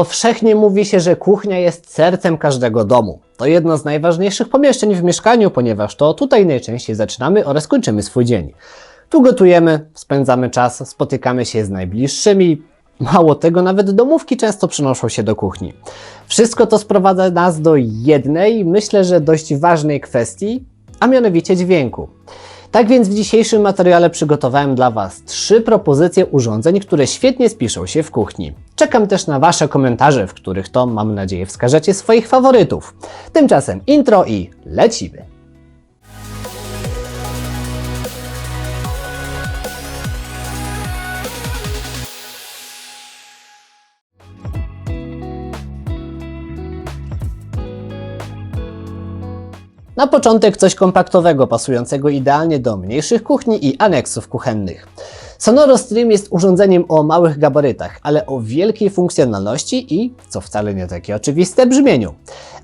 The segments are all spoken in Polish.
Powszechnie mówi się, że kuchnia jest sercem każdego domu. To jedno z najważniejszych pomieszczeń w mieszkaniu, ponieważ to tutaj najczęściej zaczynamy oraz kończymy swój dzień. Tu gotujemy, spędzamy czas, spotykamy się z najbliższymi. Mało tego, nawet domówki często przenoszą się do kuchni. Wszystko to sprowadza nas do jednej, myślę, że dość ważnej kwestii, a mianowicie dźwięku. Tak więc w dzisiejszym materiale przygotowałem dla Was trzy propozycje urządzeń, które świetnie spiszą się w kuchni. Czekam też na Wasze komentarze, w których to, mam nadzieję, wskażecie swoich faworytów. Tymczasem intro i lecimy! Na początek coś kompaktowego, pasującego idealnie do mniejszych kuchni i aneksów kuchennych. Sonoro Stream jest urządzeniem o małych gabarytach, ale o wielkiej funkcjonalności i, co wcale nie takie oczywiste, brzmieniu.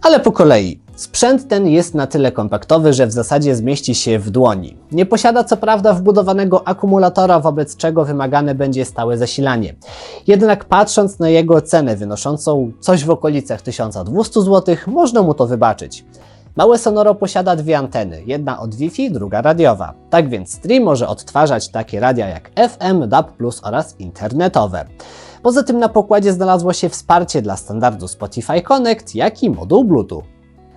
Ale po kolei. Sprzęt ten jest na tyle kompaktowy, że w zasadzie zmieści się w dłoni. Nie posiada co prawda wbudowanego akumulatora, wobec czego wymagane będzie stałe zasilanie. Jednak patrząc na jego cenę wynoszącą coś w okolicach 1200 zł, można mu to wybaczyć. Małe Sonoro posiada dwie anteny, jedna od Wi-Fi, druga radiowa. Tak więc stream może odtwarzać takie radia jak FM, DAB+, oraz internetowe. Poza tym na pokładzie znalazło się wsparcie dla standardu Spotify Connect, jak i moduł Bluetooth.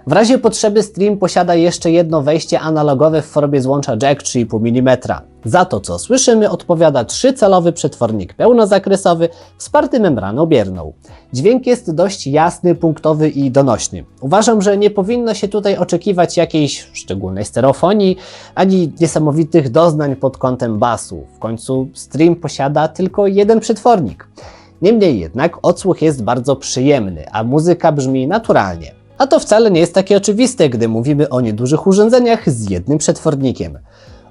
W razie potrzeby stream posiada jeszcze jedno wejście analogowe w formie złącza jack 3,5 mm. Za to co słyszymy odpowiada trzycalowy przetwornik pełnozakresowy wsparty membraną bierną. Dźwięk jest dość jasny, punktowy i donośny. Uważam, że nie powinno się tutaj oczekiwać jakiejś szczególnej stereofonii, ani niesamowitych doznań pod kątem basu. W końcu stream posiada tylko jeden przetwornik. Niemniej jednak odsłuch jest bardzo przyjemny, a muzyka brzmi naturalnie. A to wcale nie jest takie oczywiste, gdy mówimy o niedużych urządzeniach z jednym przetwornikiem.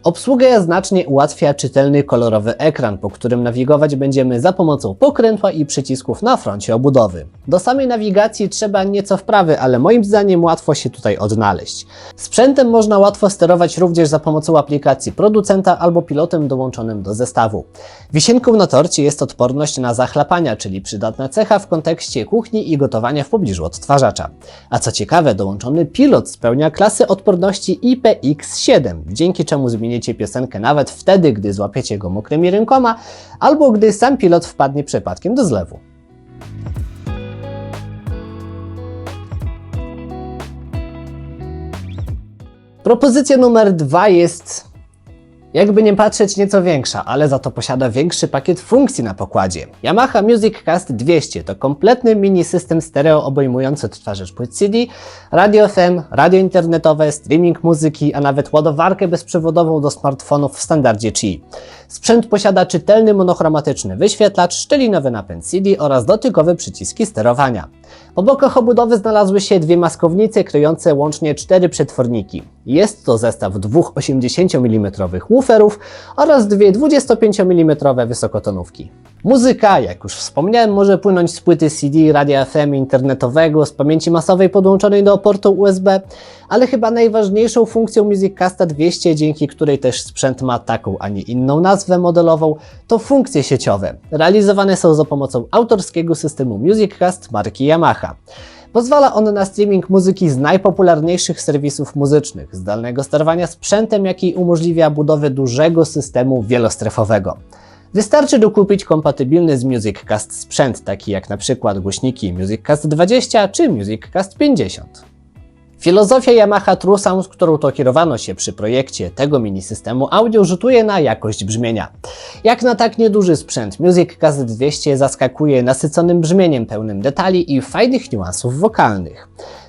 Obsługę znacznie ułatwia czytelny kolorowy ekran, po którym nawigować będziemy za pomocą pokrętła i przycisków na froncie obudowy. Do samej nawigacji trzeba nieco wprawy, ale moim zdaniem łatwo się tutaj odnaleźć. Sprzętem można łatwo sterować również za pomocą aplikacji producenta albo pilotem dołączonym do zestawu. Wisienką na torcie jest odporność na zachlapania, czyli przydatna cecha w kontekście kuchni i gotowania w pobliżu odtwarzacza. A co ciekawe, dołączony pilot spełnia klasę odporności IPX7, dzięki czemu zmienicie piosenkę nawet wtedy, gdy złapiecie go mokrymi rękoma, albo gdy sam pilot wpadnie przypadkiem do zlewu. Propozycja numer dwa jest jakby nie patrzeć nieco większa, ale za to posiada większy pakiet funkcji na pokładzie. Yamaha Music Cast 200 to kompletny mini system stereo obejmujący odtwarzacz płyt CD, radio FM, radio internetowe, streaming muzyki, a nawet ładowarkę bezprzewodową do smartfonów w standardzie Qi. Sprzęt posiada czytelny monochromatyczny wyświetlacz, szczelinowy napęd CD oraz dotykowe przyciski sterowania. Po bokach obudowy znalazły się dwie maskownice kryjące łącznie cztery przetworniki. Jest to zestaw dwóch 80 mm wooferów oraz dwie 25 mm wysokotonówki. Muzyka, jak już wspomniałem, może płynąć z płyty CD, radia FM internetowego, z pamięci masowej podłączonej do portu USB, ale chyba najważniejszą funkcją Musiccasta 200, dzięki której też sprzęt ma taką, a nie inną nazwę modelową, to funkcje sieciowe. Realizowane są za pomocą autorskiego systemu Musiccast marki Yamaha. Pozwala on na streaming muzyki z najpopularniejszych serwisów muzycznych, zdalnego sterowania sprzętem, jaki umożliwia budowę dużego systemu wielostrefowego. Wystarczy dokupić kompatybilny z Musiccast sprzęt, taki jak na przykład głośniki Musiccast 20 czy Musiccast 50. Filozofia Yamaha True Sound, którą to kierowano się przy projekcie tego mini systemu audio, rzutuje na jakość brzmienia. Jak na tak nieduży sprzęt, Musiccast 200 zaskakuje nasyconym brzmieniem pełnym detali i fajnych niuansów wokalnych.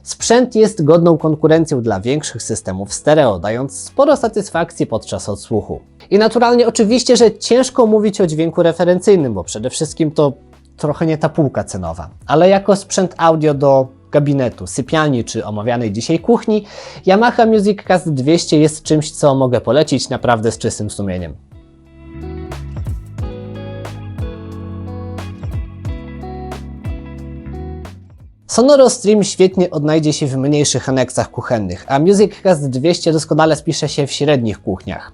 Sprzęt jest godną konkurencją dla większych systemów stereo, dając sporo satysfakcji podczas odsłuchu. I naturalnie oczywiście, że ciężko mówić o dźwięku referencyjnym, bo przede wszystkim to trochę nie ta półka cenowa, ale jako sprzęt audio do gabinetu, sypialni czy omawianej dzisiaj kuchni, Yamaha Music Cast 200 jest czymś, co mogę polecić naprawdę z czystym sumieniem. Sonoro Stream świetnie odnajdzie się w mniejszych aneksach kuchennych, a Music Cast 200 doskonale spisze się w średnich kuchniach.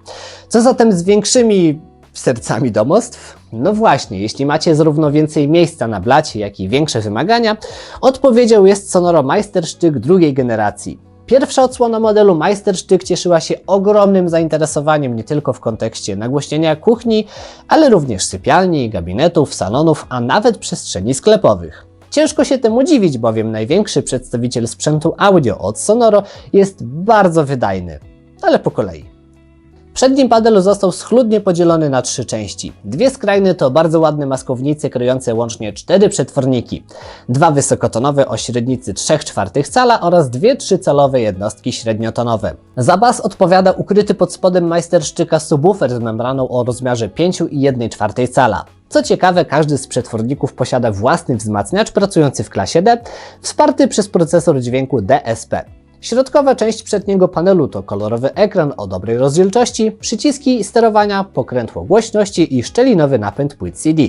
Co zatem z większymi sercami domostw? No właśnie, jeśli macie zarówno więcej miejsca na blacie, jak i większe wymagania, odpowiedzią jest Sonoro Meisterstück drugiej generacji. Pierwsza odsłona modelu Meisterstück cieszyła się ogromnym zainteresowaniem nie tylko w kontekście nagłośnienia kuchni, ale również sypialni, gabinetów, salonów, a nawet przestrzeni sklepowych. Ciężko się temu dziwić, bowiem największy przedstawiciel sprzętu audio od Sonoro jest bardzo wydajny. Ale po kolei. Przedni panel został schludnie podzielony na trzy części. Dwie skrajne to bardzo ładne maskownice kryjące łącznie cztery przetworniki, dwa wysokotonowe o średnicy 3,4 cala oraz dwie 3-calowe jednostki średniotonowe. Za bas odpowiada ukryty pod spodem majsterszczyka subwoofer z membraną o rozmiarze 5,1 cala. Co ciekawe, każdy z przetworników posiada własny wzmacniacz pracujący w klasie D, wsparty przez procesor dźwięku DSP. Środkowa część przedniego panelu to kolorowy ekran o dobrej rozdzielczości, przyciski sterowania, pokrętło głośności i szczelinowy napęd płyt CD.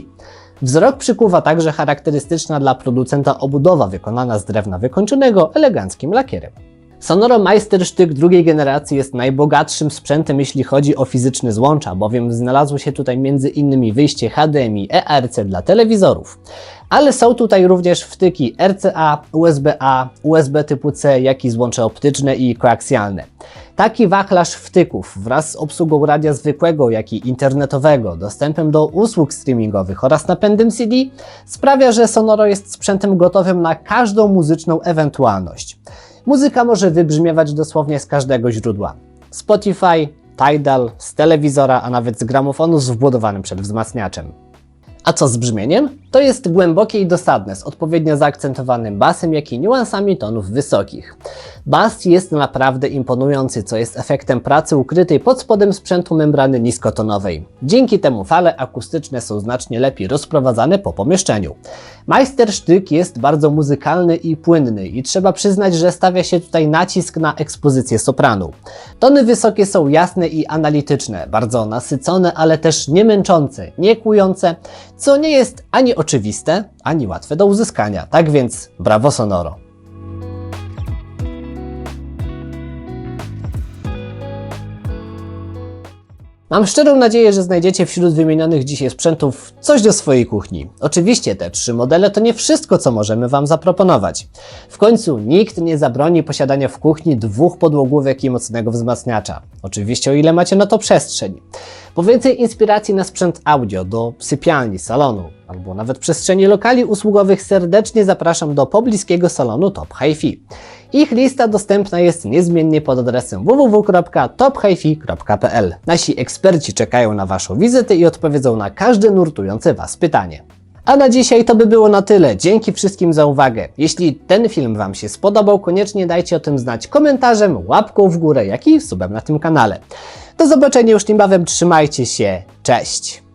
Wzrok przykuwa także charakterystyczna dla producenta obudowa wykonana z drewna wykończonego eleganckim lakierem. Sonoro Meisterstück drugiej generacji jest najbogatszym sprzętem, jeśli chodzi o fizyczne złącza, bowiem znalazło się tutaj m.in. wyjście HDMI ERC dla telewizorów. Ale są tutaj również wtyki RCA, USB-A, USB typu C, jak i złącze optyczne i koaksjalne. Taki wachlarz wtyków wraz z obsługą radia zwykłego, jak i internetowego, dostępem do usług streamingowych oraz napędem CD sprawia, że Sonoro jest sprzętem gotowym na każdą muzyczną ewentualność. Muzyka może wybrzmiewać dosłownie z każdego źródła. Spotify, Tidal, z telewizora, a nawet z gramofonu z wbudowanym przedwzmacniaczem. A co z brzmieniem? To jest głębokie i dosadne, z odpowiednio zaakcentowanym basem, jak i niuansami tonów wysokich. Bas jest naprawdę imponujący, co jest efektem pracy ukrytej pod spodem sprzętu membrany niskotonowej. Dzięki temu fale akustyczne są znacznie lepiej rozprowadzane po pomieszczeniu. Majstersztyk jest bardzo muzykalny i płynny i trzeba przyznać, że stawia się tutaj nacisk na ekspozycję sopranu. Tony wysokie są jasne i analityczne, bardzo nasycone, ale też nie męczące, nie kłujące, co nie jest ani oczywiste, ani łatwe do uzyskania. Tak więc brawo Sonoro. Mam szczerą nadzieję, że znajdziecie wśród wymienionych dzisiaj sprzętów coś do swojej kuchni. Oczywiście te trzy modele to nie wszystko, co możemy Wam zaproponować. W końcu nikt nie zabroni posiadania w kuchni dwóch podłogówek i mocnego wzmacniacza. Oczywiście o ile macie na to przestrzeń. Po więcej inspiracji na sprzęt audio do sypialni, salonu albo nawet przestrzeni lokali usługowych serdecznie zapraszam do pobliskiego salonu Top Hi-Fi. Ich lista dostępna jest niezmiennie pod adresem www.tophifi.pl. Nasi eksperci czekają na Waszą wizytę i odpowiedzą na każde nurtujące Was pytanie. A na dzisiaj to by było na tyle. Dzięki wszystkim za uwagę. Jeśli ten film Wam się spodobał, koniecznie dajcie o tym znać komentarzem, łapką w górę, jak i subem na tym kanale. Do zobaczenia już niebawem. Trzymajcie się. Cześć!